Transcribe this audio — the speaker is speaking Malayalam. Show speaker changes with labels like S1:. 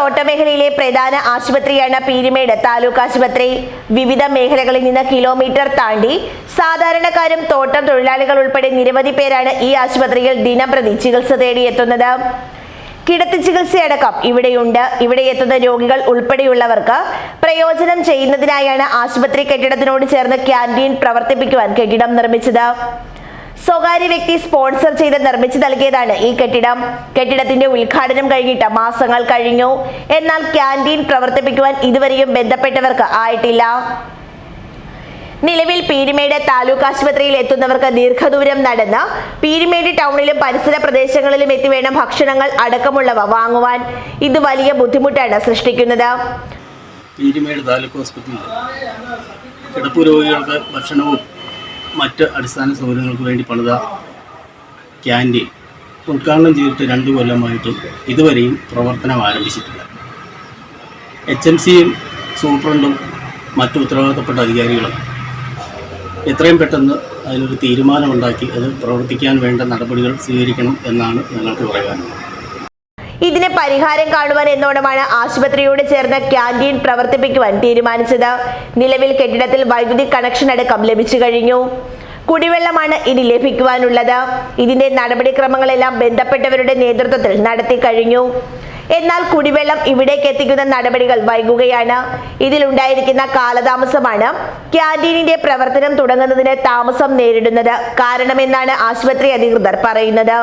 S1: തോട്ടമേഖലയിലെ പ്രധാന ആശുപത്രിയാണ് പീരിമേട് താലൂക്ക് ആശുപത്രി. വിവിധ മേഖലകളിൽ നിന്ന് കിലോമീറ്റർ താണ്ടി സാധാരണക്കാരും തോട്ടം തൊഴിലാളികൾ ഉൾപ്പെടെ നിരവധി പേരാണ് ഈ ആശുപത്രിയിൽ ദിനംപ്രതി ചികിത്സ തേടിയെത്തുന്നത്. കിടത്തി ചികിത്സയടക്കം ഇവിടെയുണ്ട്. ഇവിടെ എത്തുന്ന രോഗികൾ ഉൾപ്പെടെയുള്ളവർക്ക് പ്രയോജനം ചെയ്യുന്നതിനായാണ് ആശുപത്രി കെട്ടിടത്തിനോട് ചേർന്ന് ക്യാന്റീൻ പ്രവർത്തിപ്പിക്കുവാൻ കെട്ടിടം നിർമ്മിച്ചത്. സ്വകാര്യ വ്യക്തി സ്പോൺസർ ചെയ്ത് നിർമ്മിച്ചു നൽകിയതാണ് ഈ കെട്ടിടം. കെട്ടിടത്തിന്റെ ഉദ്ഘാടനം കഴിഞ്ഞിട്ട് മാസങ്ങൾ കഴിഞ്ഞു. എന്നാൽ ക്യാന്റീൻ പ്രവർത്തിപ്പിക്കുവാൻ ഇതുവരെയും ബന്ധപ്പെട്ടവർക്ക് ആയിട്ടില്ല. നിലവിൽ പീരിമേട് താലൂക്ക് ആശുപത്രിയിൽ എത്തുന്നവർക്ക് ദീർഘദൂരം നടന്ന് പീരിമേട് ടൗണിലും പരിസര പ്രദേശങ്ങളിലും എത്തി വേണം ഭക്ഷണങ്ങൾ അടക്കമുള്ളവ വാങ്ങുവാൻ. ഇത് വലിയ ബുദ്ധിമുട്ടാണ് സൃഷ്ടിക്കുന്നത്.
S2: പീരിമേട് താലൂക്ക് ഹോസ്പിറ്റലിൽ കിടപ്പ് രോഗികൾക്ക് ഭക്ഷണവും മറ്റ് അടിസ്ഥാന സൗകര്യങ്ങൾക്ക് വേണ്ടി പണിത ക്യാന്റീൻ ഉദ്ഘാടനം ചെയ്തിട്ട് രണ്ട് കൊല്ലമായിട്ടും ഇതുവരെയും പ്രവർത്തനം ആരംഭിച്ചിട്ടില്ല. എച്ച് എം സിയും സൂപ്രണ്ടും മറ്റ് ഉത്തരവാദിത്തപ്പെട്ട അധികാരികളും എത്രയും പെട്ടെന്ന് അതിനൊരു തീരുമാനമുണ്ടാക്കി അത് പ്രവർത്തിക്കാൻ വേണ്ട നടപടികൾ സ്വീകരിക്കണം എന്നാണ് ഞങ്ങൾക്ക് പറയാനുള്ളത്.
S1: ഇതിന് പരിഹാരം കാണുവാൻ എന്നോണമാണ് ആശുപത്രിയോട് ചേർന്ന് ക്യാന്റീൻ പ്രവർത്തിപ്പിക്കുവാൻ തീരുമാനിച്ചത്. നിലവിൽ കെട്ടിടത്തിൽ വൈദ്യുതി കണക്ഷൻ അടക്കം ലഭിച്ചു കഴിഞ്ഞു. കുടിവെള്ളമാണ് ഇനി ലഭിക്കുവാനുള്ളത്. ഇതിന്റെ നടപടിക്രമങ്ങളെല്ലാം ബന്ധപ്പെട്ടവരുടെ നേതൃത്വത്തിൽ നടത്തി കഴിഞ്ഞു. എന്നാൽ കുടിവെള്ളം ഇവിടേക്ക് എത്തിക്കുന്ന നടപടികൾ വൈകുകയാണ്. ഇതിലുണ്ടായിരിക്കുന്ന കാലതാമസമാണ് ക്യാന്റീനിന്റെ പ്രവർത്തനം തുടങ്ങുന്നതിന് താമസം നേരിടുന്നത് കാരണമെന്നാണ് ആശുപത്രി അധികൃതർ പറയുന്നത്.